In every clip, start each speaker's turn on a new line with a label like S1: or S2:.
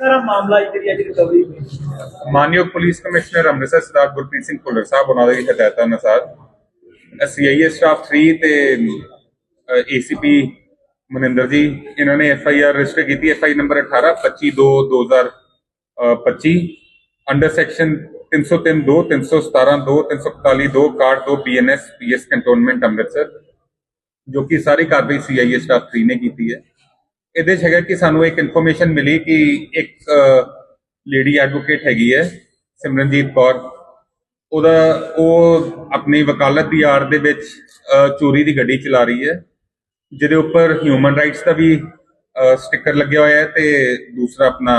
S1: ਸਾਰਾ ਮਾਮਲਾ ਜਿਹੜੀ ਅੱਜ ਰਿਕਵਰੀ ਹੋਈ
S2: ਮਾਨਯੋਗ ਪੁਲਿਸ ਕਮਿਸ਼ਨਰ ਅੰਮ੍ਰਿਤਸਰ ਸਰਦਾਰ ਗੁਰਪ੍ਰੀਤ ਸਿੰਘ ਭੁੱਲਰ ਸਾਹਿਬ, ਉਹਨਾਂ ਦੀ ਹਦਾਇਤਾਂ ਅਨੁਸਾਰ ਸੀਆਈਏ ਸਟਾਫ 3 ਤੇ ਏਸੀਪੀ ਮਨਿੰਦਰ ਜੀ, ਇਹਨਾਂ ਨੇ ਐਫ ਆਈ ਆਰ ਰਜਿਸਟਰ ਕੀਤੀ ਐਫ ਆਈ ਨੰਬਰ 18 25 2 2025 ਅੰਡਰ ਸੈਕਸ਼ਨ 303 2 317 2 341 2 ਕਾਰਡ 2 ਬੀਐਨਐਸ ਪੀਐਸ ਕੰਟੋਨਮੈਂਟ ਅੰਮ੍ਰਿਤਸਰ, ਜੋ ਕਿ ਸਾਰੀ ਕਾਰਵਾਈ ਸੀਆਈਏ ਸਟਾਫ 3 ਨੇ ਕੀਤੀ ਹੈ। ਇਹਦੇ 'ਚ ਹੈਗਾ ਕਿ ਸਾਨੂੰ ਇੱਕ ਇਨਫੋਰਮੇਸ਼ਨ ਮਿਲੀ ਕਿ ਇੱਕ ਲੇਡੀ ਐਡਵੋਕੇਟ ਹੈਗੀ ਹੈ, ਸਿਮਰਨਜੀਤ ਕੌਰ। ਉਹਦਾ, ਉਹ ਆਪਣੀ ਵਕਾਲਤ ਦੀ ਆੜ ਦੇ ਵਿੱਚ ਚੋਰੀ ਦੀ ਗੱਡੀ ਚਲਾ ਰਹੀ ਹੈ, ਜਿਹਦੇ ਉੱਪਰ ਹਿਊਮਨ ਰਾਈਟਸ ਦਾ ਵੀ ਸਟicker ਲੱਗਿਆ ਹੋਇਆ ਹੈ ਤੇ ਦੂਸਰਾ ਆਪਣਾ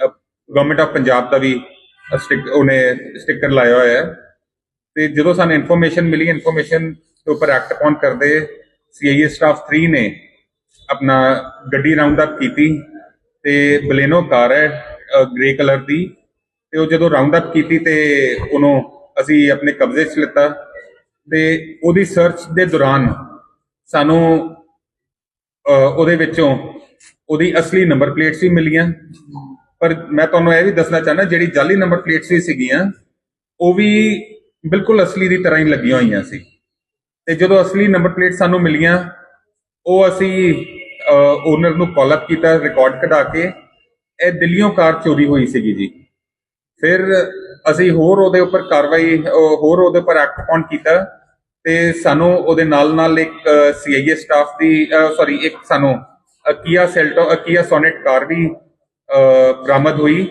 S2: ਗਵਰਨਮੈਂਟ ਆਫ ਪੰਜਾਬ ਦਾ ਵੀ ਸਟick ਉਹਨੇ ਸਟicker ਲਾਇਆ ਹੋਇਆ ਹੈ। ਤੇ ਜਦੋਂ ਸਾਨੂੰ ਇਨਫੋਰਮੇਸ਼ਨ ਮਿਲੀ ਇਨਫੋਰਮੇਸ਼ਨ ਦੇ ਉੱਪਰ ਐਕਟ ਅਪਨ ਕਰਦੇ ਸੀਆਈਏ ਸਟਾਫ 3 ਨੇ ਆਪਣਾ ਗੱਡੀ ਰਾਉਂਡ ਅਪ ਕੀਤੀ ਤੇ ਬਲੇਨੋ ਕਾਰ ਹੈ ਗ੍ਰੇ ਕਲਰ ਦੀ ਤੇ ਉਹ ਜਦੋਂ ਰਾਉਂਡ ਅਪ ਕੀਤੀ ਤੇ ਉਹਨੂੰ ਅਸੀਂ ਆਪਣੇ ਕਬਜ਼ੇ 'ਚ ਲਿੱਤਾ ਤੇ ਉਹਦੀ ਸਰਚ ਦੇ ਦੌਰਾਨ ਸਾਨੂੰ ਉਹਦੇ ਵਿੱਚੋਂ ਉਹਦੀ ਅਸਲੀ ਨੰਬਰ ਪਲੇਟਸ ਵੀ ਮਿਲੀਆਂ। ਪਰ ਮੈਂ ਤੁਹਾਨੂੰ ਇਹ ਵੀ ਦੱਸਣਾ ਚਾਹੁੰਦਾ, ਜਿਹੜੀ ਜਾਲੀ ਨੰਬਰ ਪਲੇਟਸ ਵੀ ਸੀਗੀਆਂ, ਉਹ ਵੀ ਬਿਲਕੁਲ ਅਸਲੀ ਦੀ ਤਰ੍ਹਾਂ ਹੀ ਲੱਗੀਆਂ ਹੋਈਆਂ ਸੀ। ਤੇ ਜਦੋਂ ਅਸਲੀ ਨੰਬਰ ਪਲੇਟ ਸਾਨੂੰ ਮਿਲੀਆਂ, ਉਹ ਅਸੀਂ ਓਨਰ ਨੂੰ ਕਾਲ ਅਪ ਕੀਤਾ ਰਿਕਾਰਡ ਕਢਾ ਕੇ, ਇਹ ਦਿੱਲੀੋਂ ਕਾਰ ਚੋਰੀ ਹੋਈ ਸੀਗੀ ਜੀ। ਫਿਰ ਅਸੀਂ ਹੋਰ ਉਹਦੇ ਉੱਪਰ ਕਾਰਵਾਈ ਹੋਰ ਉਹਦੇ ਉੱਪਰ ਐਕਟ ਔਨ ਕੀਤਾ ਤੇ ਸਾਨੂੰ ਉਹਦੇ ਨਾਲ ਨਾਲ ਇੱਕ ਸੀਆਈਏ ਸਟਾਫ ਦੀ ਸੌਰੀ ਇੱਕ ਸਾਨੂੰ ਕੀਆ ਸੈਲਟੋ ਕੀਆ ਸੋਨੇਟ ਕਾਰ ਵੀ ਬਰਾਮਦ ਹੋਈ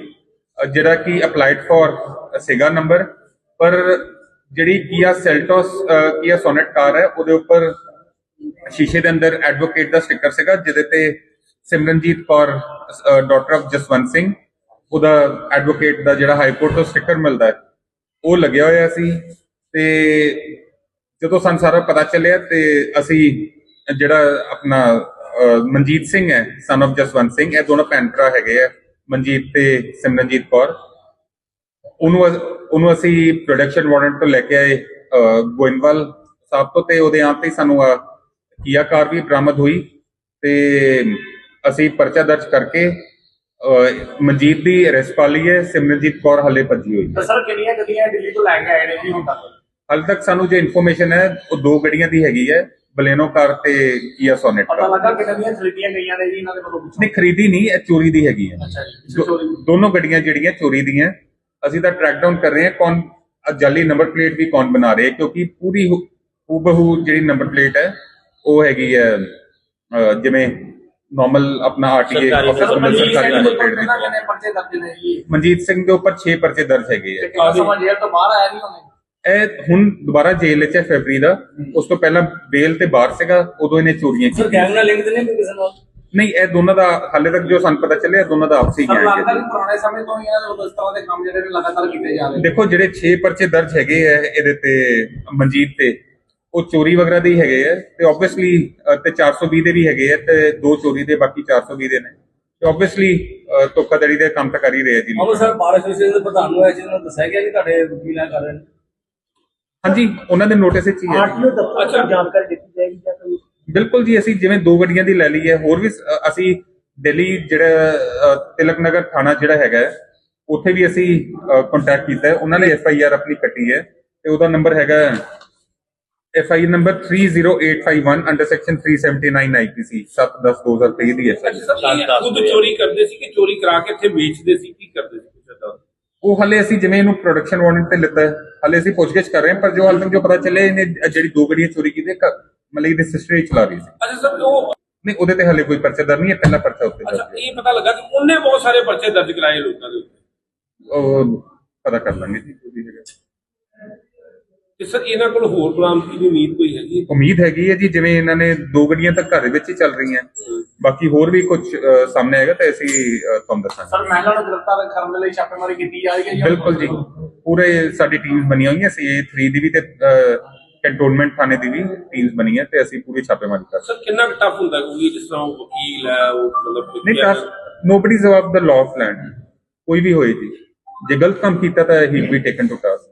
S2: ਜਿਹੜਾ ਕਿ ਅਪਲਾਈਡ ਫॉर ਸੀਗਾ ਨੰਬਰ ਪਰ ਜਿਹੜੀ ਕੀਆ ਸੈਲਟੋਸ ਕੀਆ ਸੋਨੇਟ ਕਾਰ ਹੈ, ਉਹਦੇ ਉੱਪਰ ਸ਼ੀਸ਼ੇ ਦੇ ਅੰਦਰ ਐਡਵੋਕੇਟ ਦਾ ਸਟicker ਸੀਗਾ, ਜਿਹਦੇ ਤੇ ਸਿਮਰਨਜੀਤ ਕੌਰ ਡਾਕਟਰ ਆਫ ਜਸਵੰਤ ਸਿੰਘ, ਉਹਦਾ ਐਡਵੋਕੇਟ ਦਾ ਜਿਹੜਾ ਹਾਈ ਕੋਰਟ ਤੋਂ ਸਟicker ਮਿਲਦਾ ਹੈ, ਉਹ ਲੱਗਿਆ ਹੋਇਆ ਸੀ। ਤੇ ਜਦੋਂ ਸਾਨੂੰ ਸਾਰਾ ਪਤਾ ਚੱਲਿਆ ਤੇ ਅਸੀਂ ਜਿਹੜਾ ਆਪਣਾ ਮਨਜੀਤ ਸਿੰਘ ਹੈ ਸਨ ਆਫ਼ ਜਸਵੰਤ ਸਿੰਘ, ਇਹ ਦੋਨੋਂ ਭੈਣ ਭਰਾ ਹੈਗੇ ਆ, ਮਨਜੀਤ ਤੇ ਸਿਮਰਨਜੀਤ ਕੌਰ। ਉਹਨੂੰ ਉਹਨੂੰ ਅਸੀਂ ਪ੍ਰੋਡਕਸ਼ਨ ਵਾਰੰਟ ਤੋਂ ਲੈ ਕੇ ਆਏ ਗੋਇੰਦਵਾਲ ਸਾਹਿਬ ਤੋਂ ਤੇ ਉਹਦੇ ਆਪ ਤੇ ਸਾਨੂੰ ਕੀਆ ਕਾਰ ਵੀ ਬਰਾਮਦ ਹੋਈ ਤੇ ਅਸੀਂ ਪਰਚਾ ਦਰਜ ਕਰਕੇ ਮਨਜੀਤ ਦੀ ਅਰੈਸਟ ਪਾ ਲਈ ਹੈ ਸਿਮਰਨਜੀਤ ਕੌਰ ਹਲੇ ਭੱਜੀ ਹੋਈ ਹੈ।
S1: ਸਰ ਕਿੰਨੀਆਂ ਗੱਡੀਆਂ ਦਿੱਲੀ ਤੋਂ ਲੈ ਕੇ ਆਏ ਨੇ ਜੀ ਹੁਣ ਤੱਕ?
S2: ਹਾਲੇ ਤੱਕ ਸਾਨੂੰ ਜੋ ਇਨਫੋਰਮੇਸ਼ਨ ਹੈ ਉਹ ਦੋ ਗੱਡੀਆਂ ਦੀ ਹੈਗੀ ਹੈ ਬਲੇਨੋ ਕਾਰ ਤੇ ਕੀਆ ਸੋਨੇਟ
S1: ਪਤਾ
S2: ਕਾਰ।
S1: ਲੱਗਾ ਕਿੰਨੀਆਂ ਦੀਆਂ ਖਰੀਦੀਆਂ ਗਈਆਂ ਨੇ ਜੀ ਇਹਨਾਂ ਦੇ ਵੱਲੋਂ
S2: ਨਹੀਂ ਖਰੀਦੀ ਨਹੀਂ ਇਹ ਚੋਰੀ ਦੀ ਹੈਗੀ ਹੈ।
S1: ਅੱਛਾ ਜੀ
S2: ਦੋਨੋਂ ਗੱਡੀਆਂ ਜਿਹੜੀਆਂ ਚੋਰੀ ਦੀਆਂ ਅਸੀਂ ਤਾਂ ਟਰੈਕ ਡਾਊਨ ਕਰ ਰਹੇ ਹਾਂ ਕੌਣ ਜਾਲੀ ਨੰਬਰ ਪਲੇਟ ਵੀ ਕੌਣ ਬਣਾ ਰਹੇ ਕਿਉਂਕਿ ਪੂਰੀ ਹੂਬਹੂ ਜਿਹੜੀ ਨੰਬਰ ਪਲੇਟ ਹੈ ਉਹ ਹੈਗੀ ਹੈ ਜਿਵੇਂ ਨਾਰਮਲ ਆਪਣਾ ਆਰਟੀਏ ਆਫਿਸ ਤੋਂ
S1: ਮਨਜੀਤ
S2: ਸਰਕਾਰੀ
S1: ਸਿੰਘ
S2: ਨੰਬਰ
S1: ਦੇ
S2: ਪਲੇਟ ਦੀ
S1: ਕਿੰਨੇ ਪਰਚੇ ਦਰਜ ਨੇ ਜੀ?
S2: ਮਨਜੀਤ ਸਿੰਘ ਦੇ ਉੱਪਰ 6 ਪਰਚੇ ਦਰਜ ਹੈਗੇ
S1: ਤੇ
S2: ਹੈ
S1: ਕਿੰਨਾ ਸਮਾਂ ਜੇਲ੍ਹ ਤੋਂ ਬਾਹਰ ਆਇਆ ਨਹੀਂ ਉਹਨੇ?
S2: ਇਹ ਹੁਣ ਦੁਬਾਰਾ ਜੇਲ੍ਹ ਵਿੱਚ ਹੈ ਫੈਬਰੀ ਦਾ। ਉਸ ਤੋਂ ਪਹਿਲਾਂ ਬੇਲ ਤੇ ਬਾਹਰ ਸੀਗਾ ਉਦੋਂ ਇਹਨੇ ਚੋਰੀਆਂ
S1: ਸਰ
S2: ਕੀਤੀਆਂ।
S1: ਗੈਂਗ ਨਾਲ ਲਿੰਕ ਨਹੀਂ ਕਿਸੇ ਨਾਲ?
S2: ਨਹੀਂ ਇਹ ਦੋਨਾਂ ਦਾ ਹਾਲੇ ਤੱਕ ਜੋ ਸਾਨੂੰ ਪਤਾ ਚੱਲਿਆ ਦੋਨਾਂ ਦਾ ਆਪਸੀ ਗੈਂਗ ਹੈ
S1: ਕਿ ਪੁਰਾਣੇ ਸਮੇਂ ਤੋਂ ਹੀ ਇਹਨਾਂ ਦੇ ਵੱਲੋਂ ਇਸ ਤਰ੍ਹਾਂ ਦੇ ਕੰਮ ਜਿਹੜੇ ਨੇ ਲਗਾਤਾਰ ਕੀਤੇ ਜਾ ਰਹੇ ਨੇ।
S2: ਦੇਖੋ ਜਿਹੜੇ 6 ਪਰਚੇ ਦਰਜ ਹੈਗੇ ਆ ਇਹਦੇ ਤੇ ਮਨਜੀਤ ਤੇ ਉਹ ਚੋਰੀ ਵਗੈਰਾ ਦੇ ਹੀ ਹੈਗੇ ਆ ਤੇ ਆਬਵੀਅਸਲੀ ਤੇ 420 ਦੇ ਵੀ ਹੈਗੇ ਆ ਤੇ ਦੋ ਚੋਰੀ ਦੇ ਬਾਕੀ 420 ਦੇ ਨੇ। ਤੇ ਆਬਵੀਅਸਲੀ ਧੋਖਾਧੜੀ ਦੇ ਕੰਮ ਤਾਂ ਕਰ ਹੀ ਰਹੇ ਆ ਜੀ
S3: ਅਮਰ ਸਰ ਬਾਰ ਐਸੋਸੀਏਸ਼ਨ ਦੇ ਪ੍ਰਧਾਨ ਨੂੰ ਇਹ ਚੀਜ਼ ਨੂੰ ਦੱਸਿਆ ਗਿਆ ਕਿ ਤੁਹਾਡੇ ਵਕੀਲਾਂ ਕਰ ਰਹੇ ਨੇ।
S2: ਹਾਂਜੀ ਉਹਨਾਂ ਦੇ ਨੋਟਿਸ ਵਿੱਚ ਹੀ ਹੈ।
S1: ਆਰਟੀਓ ਦਫ਼ਤਰ ਤੋਂ ਜਾਣਕਾਰੀ ਦਿੱਤੀ ਜਾਏਗੀ ਜਾਂ ਕੋਈ?
S2: ਬਿਲਕੁਲ ਜੀ ਅਸੀਂ ਜਿਵੇਂ ਦੋ ਗੱਡੀਆਂ ਦੀ ਲੈ ਲਈ ਹੈ ਹੋਰ ਵੀ ਸ- ਅ, ਅਸੀਂ ਦਿੱਲੀ ਜਿਹੜਾ ਅ, ਤਿਲਕ ਨਗਰ ਥਾਣਾ ਜਿਹੜਾ ਹੈਗਾ ਹੈ, ਉੱਥੇ ਵੀ ਅਸੀਂ ਕੰਟੈਕਟ ਕੀਤਾ ਹੈ। ਉਹਨਾਂ ਨੇ ਐਫ ਆਈ ਆਰ ਆਪਣੀ ਕੱਟੀ ਹੈ ਤੇ ਉਹਦਾ ਨੰਬਰ ਹੈਗਾ F I number 30851 under section 379 IPC 7/10/2023 ਦੀ ਐਫ ਆਈ
S4: ਸਰ ਇਹ ਖੁਦ ਚੋਰੀ ਕਰਦੇ ਸੀ ਕਿ ਚੋਰੀ ਕਰਾ ਕੇ ਇੱਥੇ ਵੇਚਦੇ ਸੀ? ਕੀ ਕਰਦੇ ਸੀ ਕੁਛ ਏਦਾਂ?
S2: ਉਹ ਹਲੇ ਅਸੀਂ ਜਿਵੇਂ ਇਹਨੂੰ ਪ੍ਰੋਡਕਸ਼ਨ ਵਾਰੰਟ ਤੇ ਲਿੱਤਾ ਹੈ ਹਲੇ ਅਸੀਂ ਪੁੱਛਗਿੱਛ ਕਰ ਰਹੇ ਹਾਂ ਪਰ ਜੋ ਹਾਲ ਤੱਕ ਜੋ ਪਤਾ ਚੱਲਿਆ ਇਹਨੇ ਜਿਹੜੀ ਦੋ ਗੱਡੀਆਂ ਚੋਰੀ ਕੀਤੀਆਂ ਕ- ਮਤਲਬ ਇਹਦੇ ਸਿਸਟਰ ਹੀ ਚਲਾ ਰਹੀ ਸੀ।
S4: ਅੱਛਾ ਸਰ ਉਹ
S2: ਨਹੀਂ ਉਹਦੇ ਤੇ ਹਲੇ ਕੋਈ ਪਰਚਾ ਦਰਜ ਨਹੀਂ ਹੈ ਪਹਿਲਾ ਪਰਚਾ ਉੱਤੇ
S4: ਅੱਛਾ
S2: ਹੈ
S4: ਇਹ ਪਤਾ ਲੱਗਾ ਕਿ ਉਹਨੇ ਬਹੁਤ ਸਾਰੇ ਪਰਚੇ ਦਰਜ ਕਰਾਏ ਲੋਕਾਂ ਦੇ ਉੱਤੇ।
S2: ਉਹ ਪਤਾ ਕਰ ਲਾਂਗੇ ਜੀ ਜੋ ਵੀ ਹੈਗਾ।
S4: ਤੇ ਸਰ ਇਹਨਾਂ ਕੋਲ ਹੋਰ ਬਰਾਮਦਗੀ ਦੀ ਉਮੀਦ ਕੋਈ ਹੈਗੀ ਹੈ?
S2: ਉਮੀਦ ਹੈਗੀ ਹੈ ਜੀ ਜਿਵੇਂ ਇਹਨਾਂ ਨੇ ਦੋ ਗੱਡੀਆਂ ਤਾਂ ਘਰ ਵਿੱਚ ਹੀ ਚੱਲ ਰਹੀਆਂ। ਬਾਕੀ ਹੋਰ ਵੀ ਕੁਝ ਸਾਹਮਣੇ ਆਏਗਾ ਤਾਂ ਅਸੀਂ ਅ, ਤੁਹਾਨੂੰ ਦੱਸਾਂਗੇ।
S1: ਸਰ ਮਹਿਲਾ ਨੂੰ ਗ੍ਰਿਫਤਾਰ ਕਰਨ ਦੇ ਲਈ ਛਾਪੇਮਾਰੀ ਕੀਤੀ ਜਾ ਰਹੀ ਹੈ ਜੀ
S2: ਬਿਲਕੁਲ ਜੀ। ਪੂਰੇ ਸਾਡੀ ਟੀਮਸ ਬਣੀਆਂ ਹੋਈਆਂ ਸੀ 3 ਦੀ ਵੀ ਤੇ ਕੰਟੋਨਮੈਂਟ ਥਾਣੇ ਦੀ ਵੀ ਟੀਮਸ ਬਣੀ ਹੈ ਤੇ ਅਸੀਂ ਪੂਰੀ ਛਾਪੇਮਾਰੀ ਕਰ
S4: ਸਰ ਕਿੰਨਾ ਟਫ ਹੁੰਦਾ ਕਿਉਂਕਿ ਜਿਸ ਤਰ੍ਹਾਂ ਉਹ ਵਕੀਲ ਹੈ ਉਹ ਮਤਲਬ
S2: ਨਹੀਂ ਤਾਂ nobody is above the law of land ਕੋਈ ਵੀ ਹੋਏ ਜੀ। ਜੇ ਗਲਤ ਕੰਮ ਕੀਤਾ ਤਾਂ ਹੀ ਵੀ taken to task